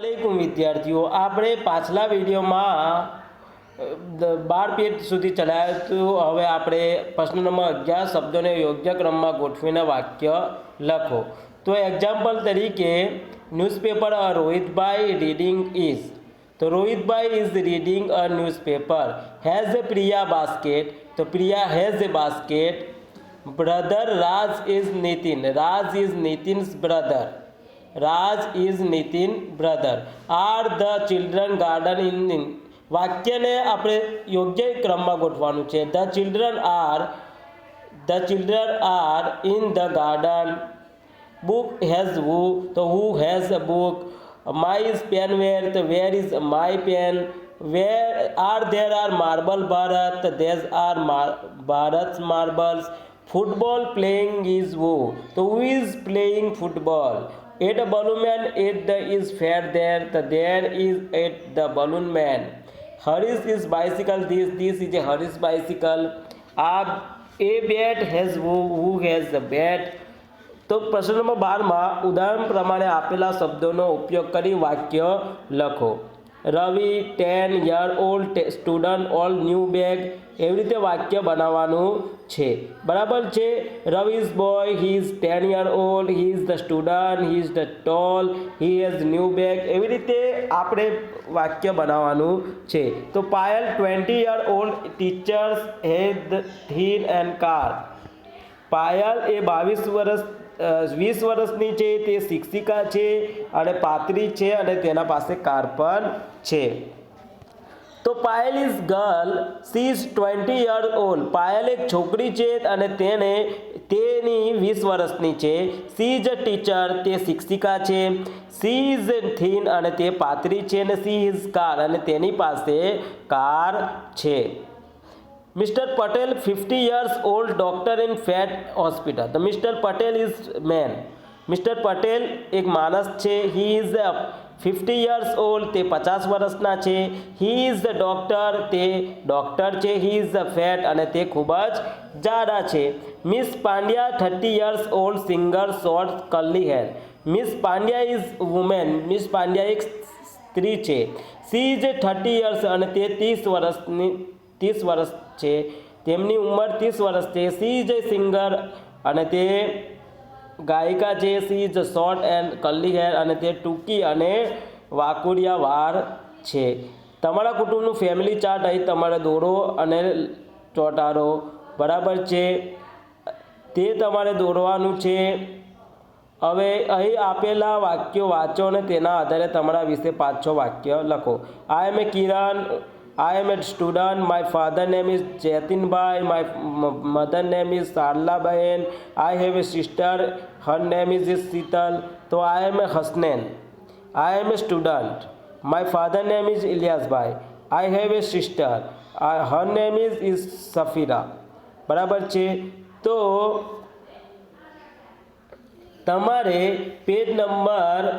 વાલેકુમ વિદ્યાર્થીઓ, આપણે પાછલા વિડીયોમાં બાર પેજ સુધી ચલાવ્યું હવે આપણે પ્રશ્ન નંબર અગિયાર શબ્દોને યોગ્ય ક્રમમાં ગોઠવીને વાક્ય લખો. તો એક્ઝામ્પલ તરીકે newspaper a Rohitbhai reading is તો Rohitbhai is reading a newspaper has a Priya basket તો Priya has a basket brother Raj is Nitin Raj is Nitin's brother Raj is Nitin brother are the children garden in વાક્યને આપણે યોગ્ય ક્રમમાં ગોઠવાનું છે. The children are the children are in the garden book has who તો who has a book my is pen where તો where is my pen where are there are marble Bharat these are Bharat marbles football playing is who તો who is playing football at man at the is fair there the there is at the balloon man harish is bicycle this this is a harish bicycle આ a bat has who who has the bat તો પ્રશ્ન number બારમાં ઉદાહરણ પ્રમાણે આપેલા શબ્દોનો ઉપયોગ કરી વાક્ય લખો Ravi, ten year old student all new bag એવી રીતે વાક્ય બનાવવાનું છે. બરાબર છે? Ravi is boy, he is ten year old, he is the student, he is the tall, he has new bag એવી રીતે આપણે વાક્ય બનાવવાનું છે. તો Payal, twenty year old teachers head thin and car. Payal એ બાવીસ વર્ષ વીસ વર્ષની છે, તે શિક્ષિકા છે અને પાત્રી છે અને તેના પાસે કાર પણ છે. તો Payal is girl she is twenty year old. Payal એક છોકરી છે અને તેને, તેની વીસ વર્ષની છે. સી ઇઝ અ ટીચર, તે શિક્ષિકા છે. સી ઇઝ થીન અને તે પાત્રી છે અને સી ઇઝ કાર અને તેની પાસે કાર છે. Mister Patel fifty years old doctor in fat hospital The mister Patel is man mister Patel એક માણસ છે he is fifty years old તે પચાસ વર્ષના છે હી ઇઝ ધ ડોક્ટર તે ડોક્ટર છે હી ઇઝ ધ ફેટ અને તે ખૂબ જ જાડા છે miss Pandya thirty years old singer short curly hair miss Pandya is woman miss Pandya એક સ્ત્રી છે સી ઇઝ થર્ટી યર્સ અને તે ત્રીસ વર્ષની ત્રીસ વર્ષ છે. તેમની ઉંમર ત્રીસ વર્ષ છે. સી ઇઝ એ સિંગર અને તે ગાયિકા છે she is short and curly hair અને તે ટૂંકી અને વાકુડિયા વાર છે. તમારા કુટુંબનું ફેમિલી ચાર્ટ અહીં તમારે દોરો અને ચોંટાડો. બરાબર છે? તે તમારે દોરવાનું છે. હવે અહીં આપેલા વાક્યો વાંચો અને તેના આધારે તમારા વિશે પાંચ છ વાક્ય લખો. I am a Kiran I am a student my father name is Jaytinbhai my mother name is Sharlaben I have a sister her name is is Shital તો I am a Hasnain I am a student my father name is Iliyasbhai I have a sister her name is is Safira બરાબર છે તો તમારે page number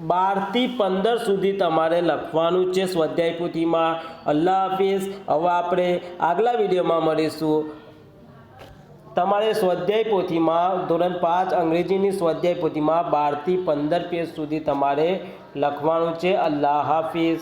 બારથી પંદર સુધી તમારે લખવાનું છે સ્વાધ્યાય પોથીમાં. અલ્લાહ હાફિઝ. હવે આપણે આગલા વિડીયોમાં મળીશું. તમારે સ્વાધ્યાય પોથીમાં, ધોરણ પાંચ અંગ્રેજીની સ્વાધ્યાય પોથીમાં બારથી પંદર પેજ સુધી તમારે લખવાનું છે. અલ્લાહ હાફિઝ.